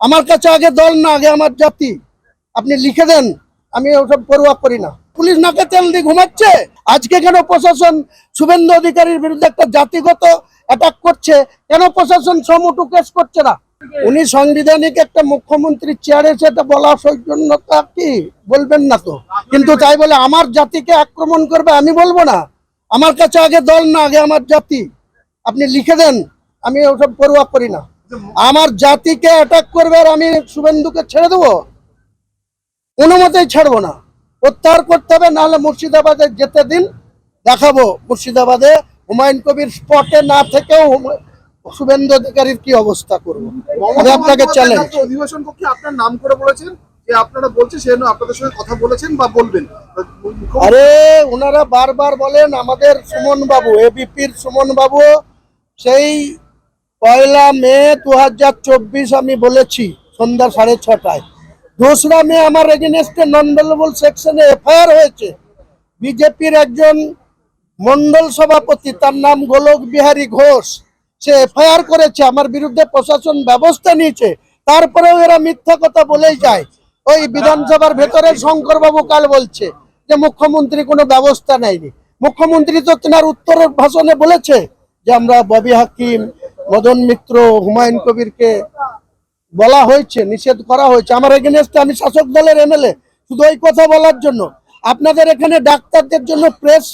আমার কাছে আগে দল না, আগে আমার জাতি। আপনি লিখে দেন, আমি ওসব পড়ুয়া করি না। পুলিশ নাকে তেল দিয়ে ঘুমাচ্ছে। আজকে কেন প্রশাসন শুভেন্দু অধিকারীর বিরুদ্ধে একটা জাতিগত অ্যাটাক করছে? কেন প্রশাসন সমুটু কেস করছে না? উনি সাংবিধানিক একটা মুখ্যমন্ত্রী চেয়ারে সেটা বলা সৌজন্যতা কি? বলবেন না তো। কিন্তু তাই বলে আমার জাতিকে আক্রমণ করবে, আমি বলব না। আমার কাছে আগে দল না, আগে আমার জাতি। আপনি লিখে দেন, আমি ওসব পড়ুয়া করি না। আমার জাতিকে অ্যাটাক করবে আর আমি শুভেন্দুকে ছেড়ে দেবো? কোনো মতেই ছাড়বো না। প্রত্যাহার করতে হবে নাহলে মুর্শিদাবাদে যেতে দিন দেখাবো মুর্শিদাবাদে হুমায়ুন কবির স্পটে না থেকেও শুভেন্দু অধিকারীর কি অবস্থা করব? আমি আপনাকে চ্যালেঞ্জ অধিবেশন কক্ষে আপনার নাম করে বলেছেন যে আপনারা বলছেন সে আপনাদের সঙ্গে কথা বলেছেন বা বলবেন। আরে ওনারা বারবার বলেন আমাদের সুমন বাবু এবিপির সুমন বাবু সেই পয়লা মে দু হাজার চব্বিশ আমি বলেছি, সন্ধ্যা সাড়ে ছটায়। দোসরা মে আমার এগেনস্টে নন ভেলেবল সেকশনে এফআইআর হয়েছে। বিজেপির একজন মন্ডল সভাপতি, তার নাম গোলক বিহারী ঘোষ, সে এফআইআর করেছে, আমার বিরুদ্ধে প্রশাসন ব্যবস্থা নিয়েছে। তারপরেও এরা মিথ্যা কথা বলেই যায়। ওই বিধানসভার ভেতরে শঙ্করবাবু কাল বলছে যে মুখ্যমন্ত্রী কোনো ব্যবস্থা নেয়নি। মুখ্যমন্ত্রী তো তেনার উত্তরের ভাষণে বলেছে যে আমরা ববি হাকিম মদন মিত্র, হুমায়ুন কবিরকে বলা হয়েছে, নিষেধ করা হয়েছে। আমার এগেনস্টে আমি শাসক দলের এমএলএ শুধু ওই কথা বলার জন্য। আপনাদের এখানে ডাক্তারদের জন্য প্রেস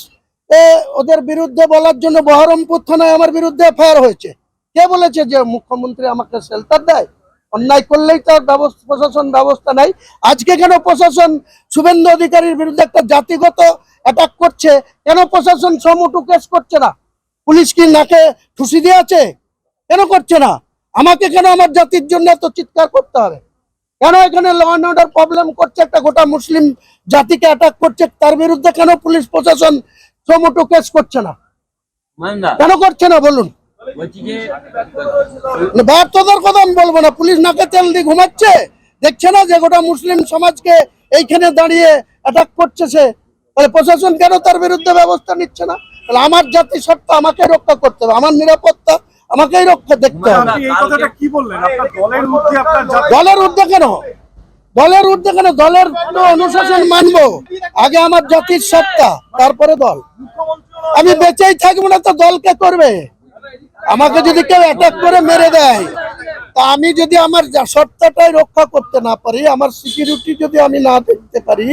ওদের বিরুদ্ধে বলার জন্য বহরমপুর থানায় আমার বিরুদ্ধে এফআইআর হয়েছে। কে বলেছে যে মুখ্যমন্ত্রী আমাকে শেল্টার দেয়? অন্যায় করলেই তার ব্যবস্থা, প্রশাসন ব্যবস্থা নাই। আজকে কেন প্রশাসন শুভেন্দু অধিকারীর বিরুদ্ধে একটা জাতিগত অ্যাটাক করছে? কেন প্রশাসন সমুটু কেস করছে না? পুলিশ কি নাকে ঠুসি দিয়ে আছে কেন করছে না? আমাকে কেন আমার জাতির জন্য এত চিৎকার করতে হবে? কেন এখানে ল অ্যান্ড অর্ডার প্রবলেম করছে? একটা গোটা মুসলিম জাতিকে অ্যাটাক করছে? তার বিরুদ্ধে কেন পুলিশ প্রশাসন সমুটু কেস করছে না? কেন করছে না? বলুন। ব্যর্থতার কথা আমি বলব না। পুলিশ নাকে তেল দিয়ে ঘুমাচ্ছে। দেখছে না যে গোটা মুসলিম সমাজকে এইখানে দাঁড়িয়ে অ্যাটাক করছে সে? তাহলে প্রশাসন কেন তার বিরুদ্ধে ব্যবস্থা নিচ্ছে না? তাহলে আমার জাতি সত্তা আমাকে রক্ষা করতে হবে। আমার নিরাপত্তা আমাকেই রক্ষা দেখতে হবে। আপনি এই কথাটা কি বললেন? আপনার দলের ঊর্ধ্বে কেন? দলের ঊর্ধ্বে কেন? দলের তো অনুশাসন মানবো। আগে আমার জাতির সত্তা তারপরে দল। আমি বেঁচেই থাকব না তো দলকে করবে? আমাকে যদি কেউ অ্যাটাক করে মেরে দেয় তা আমি যদি আমার সত্তাটাই রক্ষা করতে না পারি আমার সিকিউরিটি যদি আমি না দেখতে পারি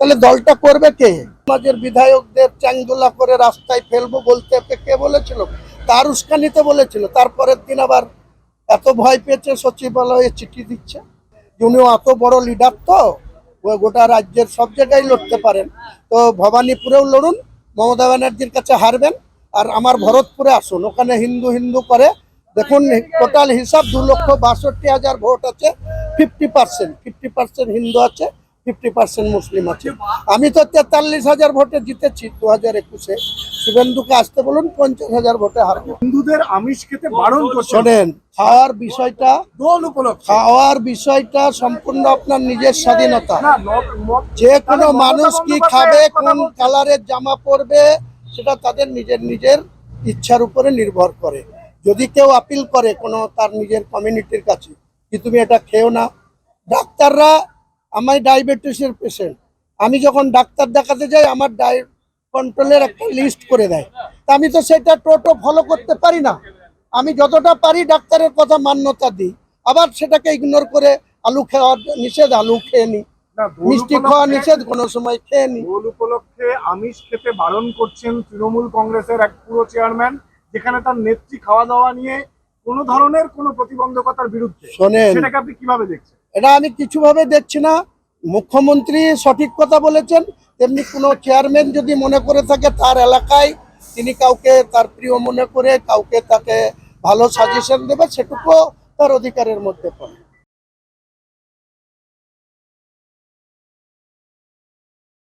তাহলে দলটা করবে কে? সমাজের বিধায়কদের চ্যাংদোলা করে রাস্তায় ফেলব বলতে কে বলেছিল? তার উস্কানিতে বলেছিল। তারপরের দিন আবার এত ভয় পেয়েছে, সচিবালয়ে চিঠি দিচ্ছে। উনিও এত বড় লিডার তো গোটা রাজ্যের সব জায়গায় লড়তে পারেন। তো ভবানীপুরেও লড়ুন, মমতা ব্যানার্জির কাছে হারবেন, আর আমার ভরতপুরে আসুন। ওখানে হিন্দু হিন্দু করে, দেখুন টোটাল হিসাব দু লক্ষ বাষট্টি হাজার ভোট আছে fifty percent fifty percent Hindu আছে ফিফটি পার্সেন্ট মুসলিম আছে। আমি তো তেতাল্লিশ হাজার ভোটে জিতেছি দু হাজার একুশে। শুভেন্দুকে আসতে বলুন পঞ্চাশ হাজার ভোটে হারবো। হিন্দুদের আমিষ খেতে বারণ শোনেন খাওয়ার বিষয়টা দোল উপলক্ষে। খাওয়ার বিষয়টা সম্পূর্ণ আপনার নিজের স্বাধীনতা। যে কোনো মানুষ কি খাবে কোন কালারের জামা পরবে সেটা তাদের নিজের নিজের ইচ্ছার উপরে নির্ভর করে। যদি কেউ আপিল করে কোনো তার নিজের কমিউনিটির কাছে কি তুমি এটা খেও না। ডাক্তাররা আমি ডায়াবেটিসের পেশেন্ট আমি যখন ডাক্তার দেখাতে যাই আমার ডাই কন্ট্রোলের একটা লিস্ট করে দেয়। তা আমি তো সেটা টোটো ফলো করতে পারি না। আমি যতটা পারি ডাক্তারের কথা মান্যতা দিই। আবার সেটাকে ইগনোর করে আলু খাওয়ার নিষেধ আলু খেয়ে নিই মিষ্টি খাওয়া নিষেধ কোনো সময় খেয়ে নি। দোল উপলক্ষে আমিষ খেতে বারণ করছেন তৃণমূল কংগ্রেসের এক পুরো চেয়ারম্যান যেখানে তার নেত্রী খাওয়া দাওয়া নিয়ে কোনো ধরনের কোনো প্রতিবন্ধকতার বিরুদ্ধে। শোনেন। সেটাকে আপনি কীভাবে দেখছেন? এটা আমি কিছুভাবে দেখছি না। মুখ্যমন্ত্রী সঠিক কথা বলেছেন, তেমনি কোনো চেয়ারম্যান যদি মনে করে থাকে তার এলাকায়, তিনি কাউকে তার প্রিয় মনে করে, কাউকে তাকে ভালো সাজেশন দেবে সেটুকু তার অধিকারের মধ্যে পড়ে।